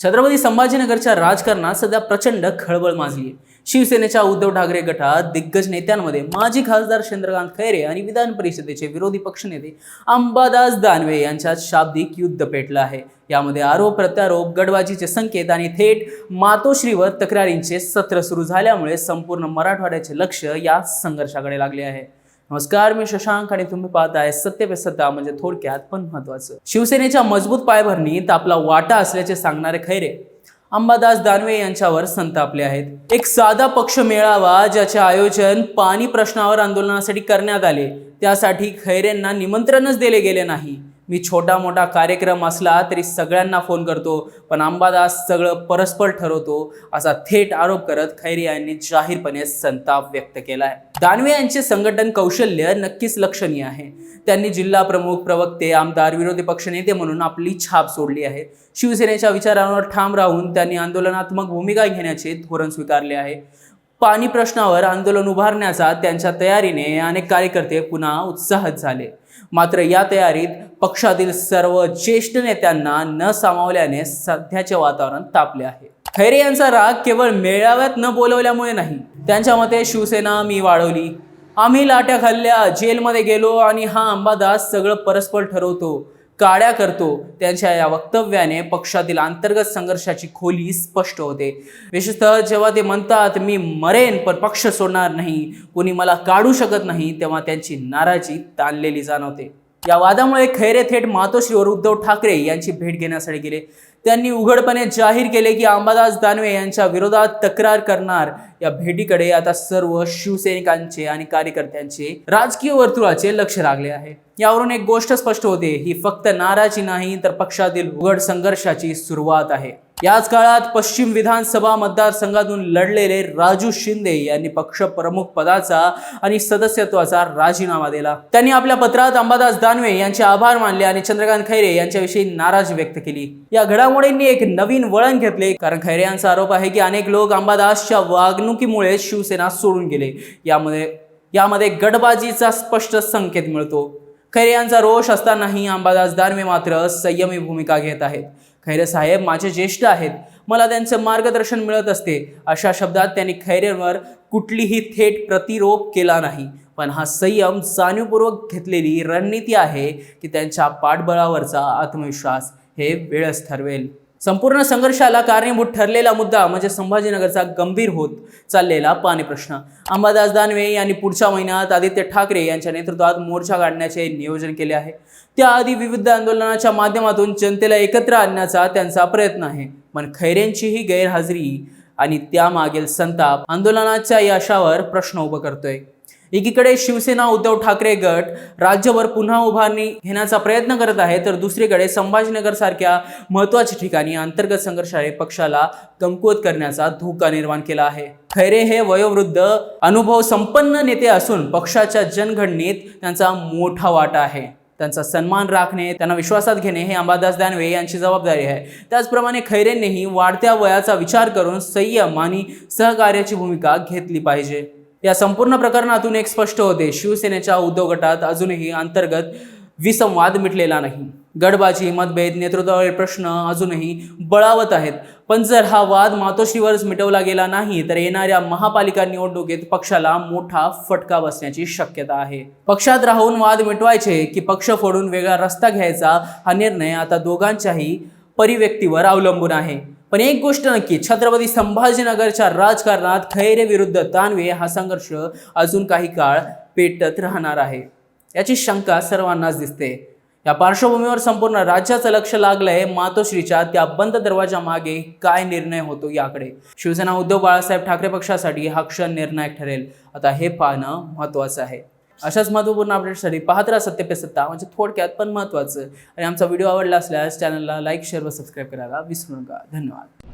छत्रपती संभाजीनगरच्या राजकारणात सध्या प्रचंड खळबळ माजली आहे शिवसेनेच्या उद्धव ठाकरे गटात दिग्गज नेत्यांमध्ये माजी खासदार चंद्रकांत खैरे आणि विधान परिषदेचे विरोधी पक्षनेते अंबादास दानवे यांच्यात शाब्दिक युद्ध पेटलं आहे. यामध्ये आरोप प्रत्यारोप गडबाजीचे संकेत आणि थेट मातोश्रीवर तक्रारींचे सत्र सुरू झाल्यामुळे संपूर्ण मराठवाड्याचे लक्ष या संघर्षाकडे लागले आहे. नमस्कार मी शशांक आणि तुम्ही पाहताय सत्य पे सत्ता म्हणजे थोडक्यात पण महत्वाचं शिवसेनेच्या मजबूत पायभरणीत आपला वाटा असल्याचे सांगणारे खैरे. अंबादास दानवे यांच्यावर संतापले आहेत. एक साधा पक्ष मेळावा ज्याचे आयोजन पाणी प्रश्नावर आंदोलनासाठी करण्यात आले. त्यासाठी खैरेंना निमंत्रणच दिले गेले नाही. मी छोटा मोठा कार्यक्रम असला तरी सगळ्यांना फोन करतो पण अंबादास सगळं परस्पर ठरवतो असा थेट आरोप करत खैरे यांनी जाहीरपणे संताप व्यक्त केला आहे दानवे यांचे संघटन कौशल्य नक्कीच लक्षणीय आहे. त्यांनी जिल्हा प्रमुख प्रवक्ते आमदार विरोधी पक्षनेते म्हणून आपली छाप सोडली आहे. शिवसेनेच्या विचारांवर ठाम राहून त्यांनी आंदोलनात्मक भूमिका घेण्याचे धोरण स्वीकारले आहे. पाणी प्रश्नावर आंदोलन उभारण्याचा त्यांच्या तयारीने अनेक कार्यकर्ते पुन्हा उत्साहित झाले. मात्र या तयारीत पक्षातील सर्व ज्येष्ठ नेत्यांना न सामावल्याने सध्याचे वातावरण तापले आहे. खैरे यांचा राग केवळ मेळाव्यात न बोलवल्यामुळे नाही त्यांच्या मते शिवसेना मी वाढवली. आम्ही लाट्या खाल्ल्या जेलमध्ये गेलो आणि हा अंबादास सगळं परस्पर ठरवतो. काड्या करतो त्यांच्या या वक्तव्याने पक्षातील अंतर्गत संघर्षाची खोली स्पष्ट होते. विशेषतः जेव्हा ते म्हणतात मी मरेन पण पक्ष सोडणार नाही कोणी मला काढू शकत नाही तेव्हा त्यांची नाराजी ताणलेली जाणवते. या वादामुळे खैरे थेट मातोश्रीवर उद्धव ठाकरे यांची भेट घेण्यासाठी गेले. त्यांनी उघडपणे जाहीर केले की अंबादास दानवे यांच्या विरोधात तक्रार करणार या भेटीकडे आता सर्व शिवसैनिकांचे आणि कार्यकर्त्यांचे राजकीय वर्तुळाचे लक्ष लागले आहे. यावरून एक गोष्ट स्पष्ट होते ही फक्त नाराजी नाही तर पक्षातील उघड संघर्षाची सुरुवात आहे. याच काळात पश्चिम विधानसभा मतदारसंघातून लढलेले राजू शिंदे यांनी पक्ष प्रमुख पदाचा आणि सदस्यत्वाचा राजीनामा दिला. त्यांनी आपल्या पत्रात अंबादास दानवे यांचे आभार मानले आणि चंद्रकांत खैरे यांच्याविषयी नाराज व्यक्त केली. या घडामोडींनी एक नवीन वळण घेतले. कारण खैरे यांचा आरोप आहे की अनेक लोक अंबादासच्या वागणुकीमुळे शिवसेना सोडून गेले. यामध्ये यामध्ये गडबाजीचा स्पष्ट संकेत मिळतो. खैरे यांचा रोष असतानाही अंबादास दानवे मात्र संयमी भूमिका घेत आहेत. खैरे साहेब माझे ज्येष्ठ आहेत. मला त्यांचं मार्गदर्शन मिळत असते. अशा शब्दात त्यांनी खैरेंवर कुठलीही थेट प्रतिरोप केला नाही. पण हा संयम जाणीवपूर्वक घेतलेली रणनीती आहे की त्यांच्या पाठबळावरचा आत्मविश्वास हे वेळच ठरवेल. संपूर्ण संघर्षाला कारणीभूत ठरलेला मुद्दा म्हणजे संभाजीनगरचा गंभीर होत चाललेला पाणी प्रश्न. अंबादास दानवे यांनी पुढच्या महिन्यात आदित्य ठाकरे यांच्या नेतृत्वात मोर्चा काढण्याचे नियोजन केले आहे. त्याआधी विविध आंदोलनाच्या माध्यमातून जनतेला एकत्र आणण्याचा त्यांचा प्रयत्न आहे. पण खैरेंचीही गैरहजेरी आणि त्यामागील संताप आंदोलनाच्या यशावर प्रश्न उभं करतोय. एकीकडे शिवसेना उद्धव ठाकरे गट राज्यभर पुन्हा उभारणी घेण्याचा प्रयत्न करत आहे तर दुसरीकडे संभाजीनगर सारख्या महत्त्वाच्या ठिकाणी अंतर्गत संघर्षाने पक्षाला कमकुवत करण्याचा धोका निर्माण केला आहे. खैरे हे वयोवृद्ध अनुभव संपन्न नेते असून पक्षाच्या जनघडणीत त्यांचा मोठा वाटा आहे. त्यांचा सन्मान राखणे त्यांना विश्वासात घेणे हे अंबादास दानवे यांची जबाबदारी आहे. त्याचप्रमाणे खैरेंनीही वाढत्या वयाचा विचार करून संयम आणि सहकार्याची भूमिका घेतली पाहिजे. या संपूर्ण प्रकरणातून एक स्पष्ट होते. शिवसेनेच्या उद्धव गटात अजूनही अंतर्गत विसंवाद मिटलेला नाही. गडबाजी मतभेद नेतृत्वावरील प्रश्न अजूनही बळावत आहेत. पण जर हा वाद मातोश्रीवरच मिटवला गेला नाही तर येणाऱ्या महापालिका निवडणुकीत पक्षाला मोठा फटका बसण्याची शक्यता आहे. पक्षात राहून वाद मिटवायचे की पक्ष फोडून वेगळा रस्ता घ्यायचा हा निर्णय आता दोघांच्याही परिव्यक्तीवर अवलंबून आहे. पण एक गोष्ट नक्की छत्रपती संभाजीनगरच्या राजकारणात खैरे विरुद्ध तानवे हा संघर्ष अजून काही काळ पेटत राहणार आहे. याची शंका सर्वांनाच दिसते. या पार्श्वभूमीवर संपूर्ण राज्याचं लक्ष लागलंय मातोश्रीच्या त्या बंद दरवाजा मागे काय निर्णय होतो याकडे. शिवसेना उद्धव बाळासाहेब ठाकरे पक्षासाठी हा क्षण निर्णायक ठरेल. आता हे पाहणं महत्त्वाचं आहे. अशाच महत्त्वपूर्ण अपडेट्ससाठी पाहत राहा सत्य पे सत्ता म्हणजे थोडक्यात पण महत्त्वाचं. आणि आमचा व्हिडिओ आवडला असल्यास चॅनलला लाईक शेअर व सबस्क्राईब करायला विसरू नका. धन्यवाद.